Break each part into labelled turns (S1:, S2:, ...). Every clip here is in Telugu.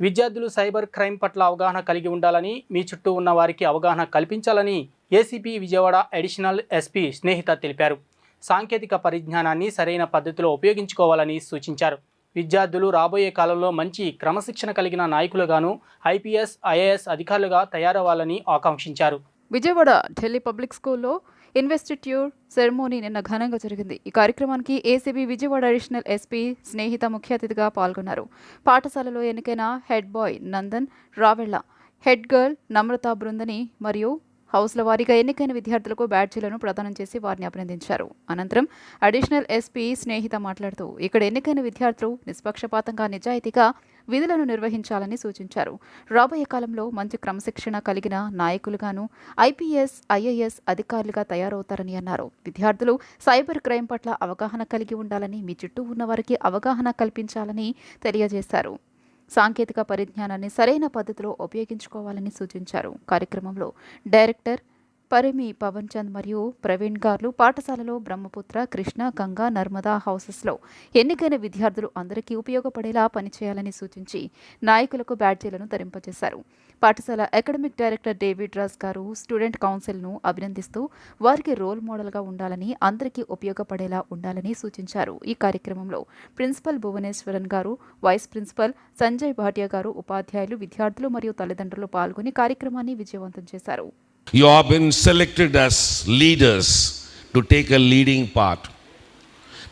S1: విద్యార్థులు సైబర్ క్రైమ్ పట్ల అవగాహన కలిగి ఉండాలని మీ చుట్టూ ఉన్న వారికి అవగాహన కల్పించాలని ACP Vijayawada additional SP Snehitha తెలిపారు. సాంకేతిక పరిజ్ఞానాన్ని సరైన పద్ధతిలో ఉపయోగించుకోవాలని సూచించారు. విద్యార్థులు రాబోయే కాలంలో మంచి క్రమశిక్షణ కలిగిన నాయకులుగాను ఐపీఎస్ ఐఏఎస్ అధికారులుగా తయారవ్వాలని ఆకాంక్షించారు.
S2: విజయవాడ ఢిల్లీ పబ్లిక్ స్కూల్లో ఇన్వెస్టిట్యూట్ సెరమోనీ నిన్న ఘనంగా జరిగింది. ఈ కార్యక్రమానికి ACB Vijayawada additional SP Snehitha ముఖ్య అతిథిగా పాల్గొన్నారు. పాఠశాలలో ఎన్నికైన head boy Nandan Ravella head girl Namratha బృందని మరియు హౌస్ల వారీగా ఎన్నికైన విద్యార్థులకు బ్యాడ్జీలను ప్రదానం చేసి వారిని అభినందించారు. అనంతరం అడిషనల్ ఎస్పీ స్నేహిత మాట్లాడుతూ ఇక్కడ ఎన్నికైన విద్యార్థులు నిష్పక్షపాతంగా నిజాయితీగా విధులను నిర్వహించాలని సూచించారు. రాబోయే కాలంలో మంచి క్రమశిక్షణ కలిగిన నాయకులుగాను ఐపీఎస్ ఐఏఎస్ అధికారులుగా తయారవుతారని అన్నారు. విద్యార్థులు సైబర్ క్రైమ్ పట్ల అవగాహన కలిగి ఉండాలని మీ చుట్టూ ఉన్న వారికి అవగాహన కల్పించాలని తెలియజేశారు. సాంకేతిక పరిజ్ఞానాన్ని సరైన పద్ధతిలో ఉపయోగించుకోవాలని సూచించారు. కార్యక్రమంలో డైరెక్టర్ పరిమి పవన్ చంద్ మరియు ప్రవీణ్ గార్లు పాఠశాలలో బ్రహ్మపుత్ర కృష్ణ గంగా నర్మదా హౌసెస్లో ఎన్నికైన విద్యార్థులు అందరికీ ఉపయోగపడేలా పనిచేయాలని సూచించి నాయకులకు బ్యాడ్జీలను ధరింపజేశారు పాఠశాల అకాడమిక్ డైరెక్టర్ డేవిడ్ రాజ్ గారు స్టూడెంట్ కౌన్సిల్ను అభినందిస్తూ వారికి రోల్ మోడల్గా ఉండాలని అందరికీ ఉపయోగపడేలా ఉండాలని సూచించారు. ఈ కార్యక్రమంలో ప్రిన్సిపల్ భువనేశ్వరన్ గారు వైస్ ప్రిన్సిపల్ సంజయ్ భాటియా గారు ఉపాధ్యాయులు విద్యార్థులు మరియు తల్లిదండ్రులు పాల్గొని కార్యక్రమాన్ని విజయవంతం చేశారు.
S3: You have been selected as leaders to take a leading part.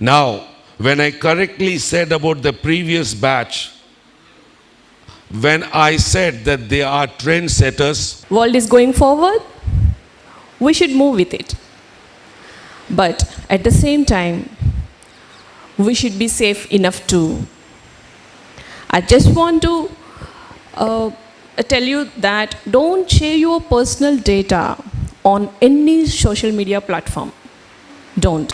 S3: Now, when I correctly said about the previous batch, when I said that they are trendsetters,
S4: world is going forward. We should move with it. But at the same time we should be safe enough too i just want to uh, Uh, tell you that don't share your personal data on any social media platform. Don't